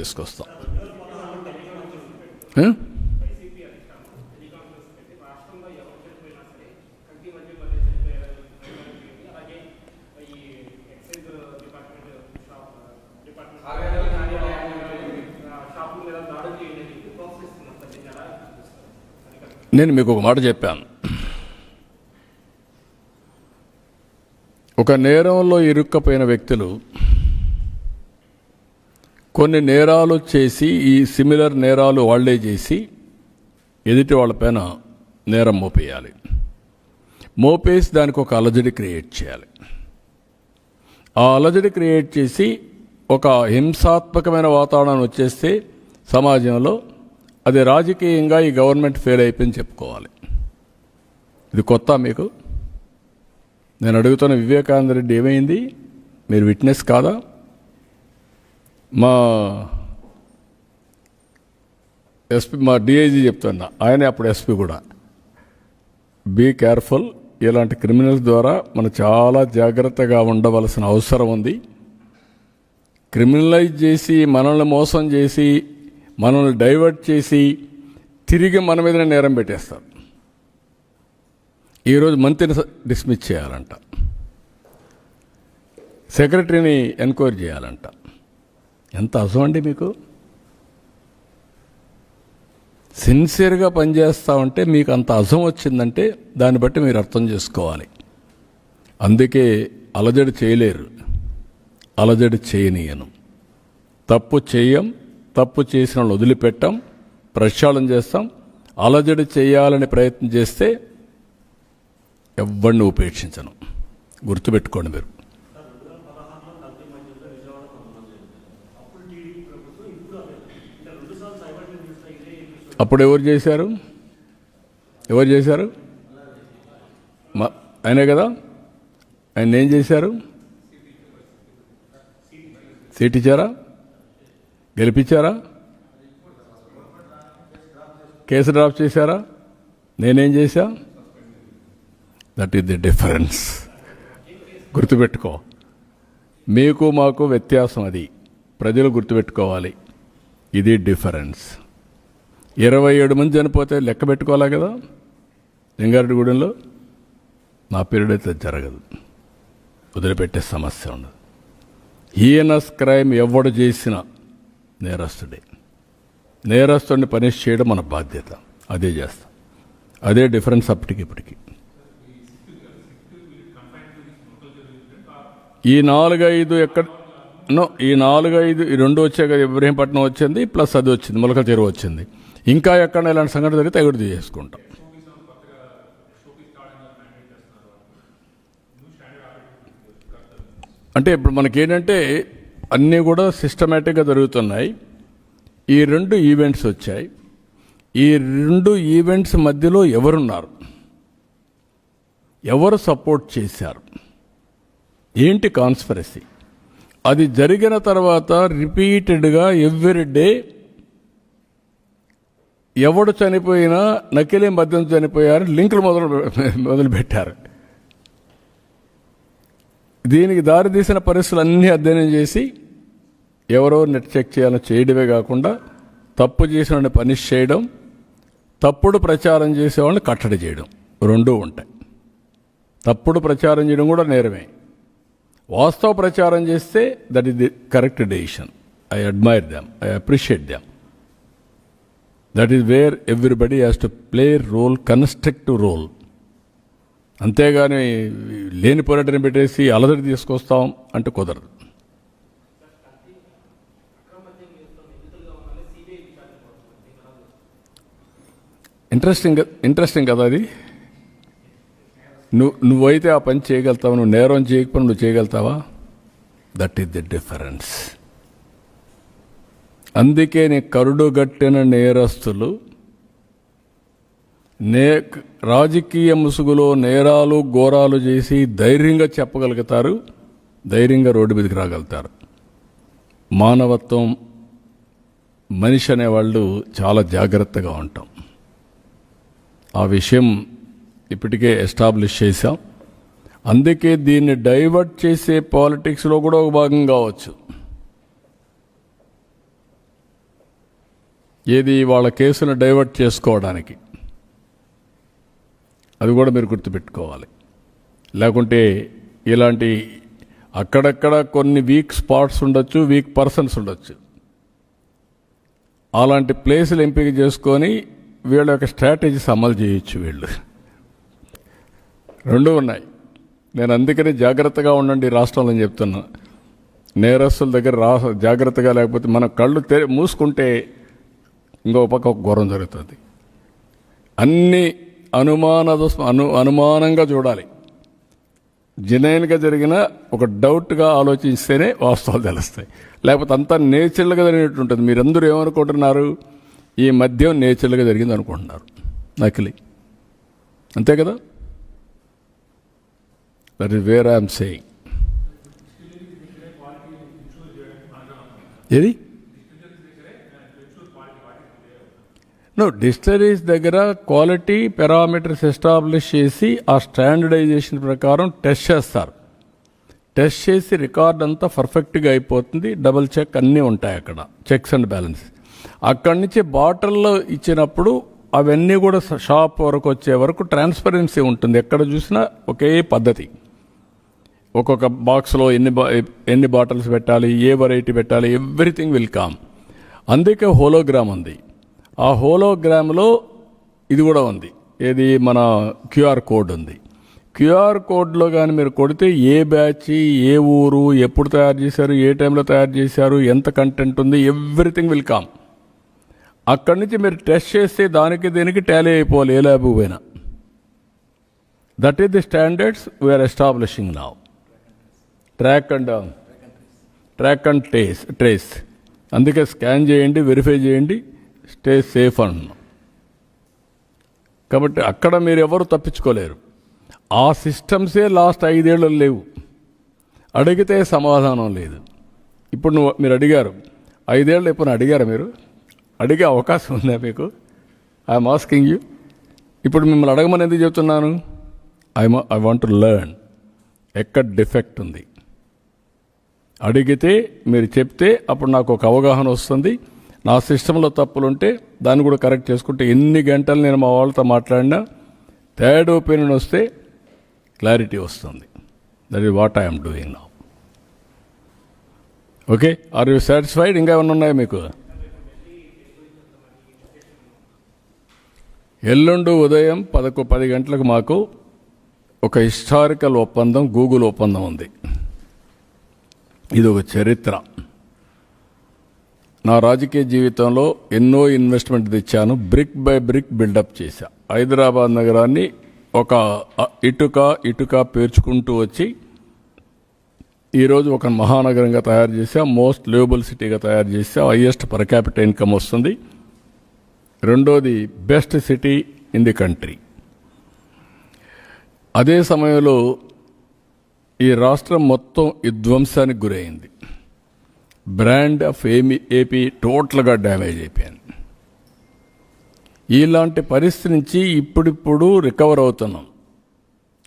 తీసుకొస్తాం ఏ? నేను మీకు ఒక మాట చెప్పాను ఒక నేరంలో ఇరుక్కపోయిన వ్యక్తులు కొన్ని నేరాలు చేసి ఈ సిమిలర్ నేరాలు వాళ్ళే చేసి ఎదుటి వాళ్ళపైన నేరం మోపేయాలి. మోపేసి దానికి ఒక అలజడి క్రియేట్ చేయాలి. ఆ అలజడి క్రియేట్ చేసి ఒక హింసాత్మకమైన వాతావరణం వచ్చేస్తే సమాజంలో అది రాజకీయంగా ఈ గవర్నమెంట్ ఫెయిల్ అయిపోయింది చెప్పుకోవాలి. ఇది కొత్త మీకు. నేను అడుగుతున్న వివేకానంద రెడ్డి ఏమైంది? మీరు విట్నెస్ కాదా? మా ఎస్పీ మా డిఐజీ చెప్తున్నా. ఆయన అప్పుడు ఎస్పీ కూడా. బీ కేర్ఫుల్ ఇలాంటి క్రిమినల్స్ ద్వారా మనం చాలా జాగ్రత్తగా ఉండవలసిన అవసరం ఉంది. క్రిమినలైజ్ చేసి మనల్ని మోసం చేసి మనల్ని డైవర్ట్ చేసి తిరిగి మన మీదనే నేరం పెట్టేస్తారు. ఈరోజు మంత్రిని డిస్మిస్ చేయాలంట. సెక్రటరీని ఎంక్వైరీ చేయాలంట. ఎంత అసం అండి మీకు? సిన్సియర్గా పనిచేస్తా ఉంటే మీకు అంత అసం వచ్చిందంటే దాన్ని బట్టి మీరు అర్థం చేసుకోవాలి. అందుకే అలజడి చేయలేరు. అలజడి చేయనీయను. తప్పు చేయం తప్పు చేసిన వాళ్ళు వదిలిపెట్టాం ప్రక్షాళన చేస్తాం. అలజడి చేయాలని ప్రయత్నం చేస్తే ఎవరిని ఉపేక్షించను. గుర్తుపెట్టుకోండి మీరు. అప్పుడు ఎవరు చేశారు? ఎవరు చేశారు? మా ఆయనే కదా? ఆయన ఏం చేశారు? సీట్ ఇచ్చారా? గెలిపించారా? కేసు డ్రాప్ చేశారా? నేనేం చేశా? దట్ ఈస్ ది డిఫరెన్స్ గుర్తుపెట్టుకో. మీకు మాకు వ్యత్యాసం అది. ప్రజలు గుర్తుపెట్టుకోవాలి. ఇది డిఫరెన్స్ ఇరవై ఏడు మంది చనిపోతే లెక్క పెట్టుకోవాలా కదా? లింగారెడ్డిగూడెంలో నా పీరియడ్ అయితే జరగదు. వదిలిపెట్టే సమస్య ఉండదు. హీనస్ క్రైమ్ ఎవడు చేసినా నేరస్తుడే. నేరస్తుడిని పనిష్ చేయడం మన బాధ్యత. అదే చేస్తాం. అదే డిఫరెన్స్ అప్పటికి ఇప్పటికి. ఈ నాలుగైదు ఎక్కడ? నో ఈ నాలుగైదు ఈ రెండు వచ్చాయి కదా ఇబ్రహీంపట్నం వచ్చింది ప్లస్ అది వచ్చింది మొలక చెరువు వచ్చింది. ఇంకా ఎక్కడ ఇలాంటి సంఘటన జరిగితే ఎగుడు చేసుకుంటాం. అంటే ఇప్పుడు మనకేంటంటే అన్నీ కూడా సిస్టమేటిక్గా జరుగుతున్నాయి. ఈ రెండు ఈవెంట్స్ వచ్చాయి. ఈ రెండు ఈవెంట్స్ మధ్యలో ఎవరున్నారు? ఎవరు సపోర్ట్ చేశారు? ఏంటి కాన్స్పరసీ? అది జరిగిన తర్వాత రిపీటెడ్గా ఎవ్రీ డే ఎవడు చనిపోయినా నకిలీ మద్యం చనిపోయారు లింకులు మొదలు మొదలుపెట్టారు. దీనికి దారితీసిన పరిస్థితులు అన్నీ అధ్యయనం చేసి ఎవరో నెట్ చెక్ చేయాలని చేయడమే కాకుండా తప్పు చేసిన పనిష్ చేయడం తప్పుడు ప్రచారం చేసేవాళ్ళని కట్టడి చేయడం రెండూ ఉంటాయి. తప్పుడు ప్రచారం చేయడం కూడా నేరమే. వాస్తవ ప్రచారం చేస్తే that is the correct decision I admire them I appreciate them that is where everybody has to play role constructive role అంతేగాని లేని పోరాటం పెట్టేసి అలదడి తీసుకొస్తాం అంటే కుదరదు. ఇంట్రెస్టింగ్ ఇంట్రెస్టింగ్ కదా అది. నువ్వు నువ్వైతే ఆ పని చేయగలుగుతావు? నువ్వు నేరం చేయకపోయినా నువ్వు చేయగలుగుతావా? దట్ ఈస్ ది డిఫరెన్స్ అందుకే నీ కరుడుగట్టిన నేరస్తులు నే రాజకీయ ముసుగులో నేరాలు ఘోరాలు చేసి ధైర్యంగా చెప్పగలుగుతారు ధైర్యంగా రోడ్డు మీదకి రాగలుగుతారు. మానవత్వం మనిషి అనేవాళ్ళు చాలా జాగ్రత్తగా ఉంటాం. ఆ విషయం ఇప్పటికే ఎస్టాబ్లిష్ చేశాం. అందుకే దీన్ని డైవర్ట్ చేసే పాలిటిక్స్లో కూడా ఒక భాగం కావచ్చు. ఏది వాళ్ళ కేసును డైవర్ట్ చేసుకోవడానికి. అది కూడా మీరు గుర్తుపెట్టుకోవాలి. లేకుంటే ఇలాంటి అక్కడక్కడ కొన్ని వీక్ స్పాట్స్ ఉండొచ్చు వీక్ పర్సన్స్ ఉండొచ్చు. అలాంటి ప్లేసులు ఎంపిక చేసుకొని వీళ్ళ యొక్క స్ట్రాటజీస్ అమలు చేయొచ్చు వీళ్ళు. రెండు ఉన్నాయి. నేను అందుకని జాగ్రత్తగా ఉండండి ఈ రాష్ట్రంలో చెప్తున్నాను చెప్తున్నా. నేరస్తుల దగ్గర రా జాగ్రత్తగా లేకపోతే మన కళ్ళు తె మూసుకుంటే ఇంకో పక్క ఒక ఘోరం జరుగుతుంది. అన్ని అనుమాన అను అనుమానంగా చూడాలి. జనైన్గా జరిగిన ఒక డౌట్గా ఆలోచిస్తేనే వాస్తవాలు తెలుస్తాయి. లేకపోతే అంతా నేచురల్గా జరిగినట్టు ఉంటుంది మీరందరూ ఏమనుకుంటున్నారు? ఈ మద్యం నేచురల్గా జరిగింది అనుకుంటున్నారు నకిలీ. అంతే కదా? That is where I'm saying ఏది? నో డిస్టరీస్ దగ్గర క్వాలిటీ పారామీటర్స్ ఎస్టాబ్లిష్ చేసి ఆ స్టాండర్డైజేషన్ ప్రకారం టెస్ట్ చేస్తారు. టెస్ట్ చేసి రికార్డ్ అంతా పర్ఫెక్ట్గా అయిపోతుంది. డబుల్ చెక్ అన్నీ ఉంటాయి అక్కడ. చెక్స్ అండ్ బ్యాలెన్స్ అక్కడి నుంచి బాటిల్లో ఇచ్చినప్పుడు అవన్నీ కూడా షాప్ వరకు వచ్చే వరకు ట్రాన్స్పరెన్సీ ఉంటుంది. ఎక్కడ చూసినా ఒకే పద్ధతి. ఒక్కొక్క బాక్స్లో ఎన్ని బా ఎన్ని బాటిల్స్ పెట్టాలి ఏ వెరైటీ పెట్టాలి ఎవ్రీథింగ్ విల్ కామ్ అందుకే హోలోగ్రామ్ ఉంది. ఆ హోలోగ్రామ్లో ఇది కూడా ఉంది. ఏది? మన క్యూఆర్ కోడ్ ఉంది. క్యూఆర్ కోడ్లో కానీ మీరు కొడితే ఏ బ్యాచ్ ఏ ఊరు ఎప్పుడు తయారు చేశారు ఏ టైంలో తయారు చేశారు ఎంత కంటెంట్ ఉంది ఎవ్రీథింగ్ విల్ కామ్ అక్కడి నుంచి మీరు టెస్ట్ చేస్తే దానికి దీనికి టాలీ అయిపోవాలి ఏ ల్యాబ్ పోయినా. That is the standards we are establishing now track and track and టేస్ trace అందుకే స్కాన్ చేయండి వెరిఫై చేయండి. స్టే సేఫ్ అంటున్నాం కాబట్టి అక్కడ మీరు ఎవరు తప్పించుకోలేరు. ఆ సిస్టమ్సే లాస్ట్ ఐదేళ్ళు లేవు. అడిగితే సమాధానం లేదు. ఇప్పుడు నువ్వు మీరు అడిగారు ఐదేళ్ళు ఎప్పుడు అడిగారు మీరు? అడిగే అవకాశం ఉందా మీకు? ఐఎమ్ ఆస్కింగ్ యూ ఇప్పుడు మిమ్మల్ని అడగమని ఎందుకు చెప్తున్నాను? I I want to learn ఎక్కడ డిఫెక్ట్ ఉంది? అడిగితే మీరు చెప్తే అప్పుడు నాకు ఒక అవగాహన వస్తుంది. నా సిస్టంలో తప్పులుంటే దాన్ని కూడా కరెక్ట్ చేసుకుంటే ఎన్ని గంటలు నేను మా వాళ్ళతో మాట్లాడినా థర్డ్ ఒపీనియన్ వస్తే క్లారిటీ వస్తుంది. That is what I'm doing నా ఓకే ఆర్ యూ సాటిస్ఫైడ్ ఇంకా ఏమైనా ఉన్నాయా మీకు? ఎల్లుండి ఉదయం పదకొ పది గంటలకు మాకు ఒక హిస్టారికల్ ఒప్పందం గూగుల్ ఒప్పందం ఉంది. ఇది ఒక చరిత్ర. నా రాజకీయ జీవితంలో ఎన్నో ఇన్వెస్ట్మెంట్ తెచ్చాను బ్రిక్ బై బ్రిక్ బిల్డప్ చేశా. హైదరాబాద్ నగరాన్ని ఒక ఇటుక ఇటుక పేర్చుకుంటూ వచ్చి ఈరోజు ఒక మహానగరంగా తయారు చేసా మోస్ట్ లివబుల్ సిటీగా తయారు చేసా హయ్యెస్ట్ పర్ క్యాపిటల్ ఇన్కమ్ వస్తుంది. రెండోది best city in the country. అదే సమయంలో ఈ రాష్ట్రం మొత్తం విధ్వంసానికి గురైంది. బ్రాండ్ ఆఫ్ ఏమి ఏపీ టోటల్గా డ్యామేజ్ అయిపోయింది. ఇలాంటి పరిస్థితి నుంచి ఇప్పుడిప్పుడు రికవర్ అవుతున్నాం.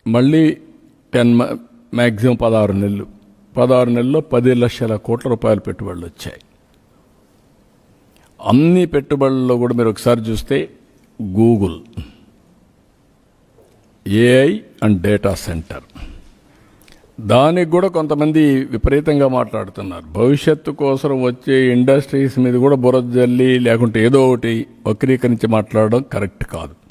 మళ్ళీ టెన్ మ్యాక్సిమం పదహారు నెలలు. పదహారు నెలల్లో పది లక్షల కోట్ల రూపాయల పెట్టుబడులు వచ్చాయి. అన్ని పెట్టుబడుల్లో కూడా మీరు ఒకసారి చూస్తే Google AI and data centre. దానికి కూడా కొంతమంది విపరీతంగా మాట్లాడుతున్నారు. భవిష్యత్తు కోసం వచ్చే ఇండస్ట్రీస్ మీద కూడా బురద జల్లి లేకుంటే ఏదో ఒకటి వక్రీకరించి మాట్లాడడం కరెక్ట్ కాదు.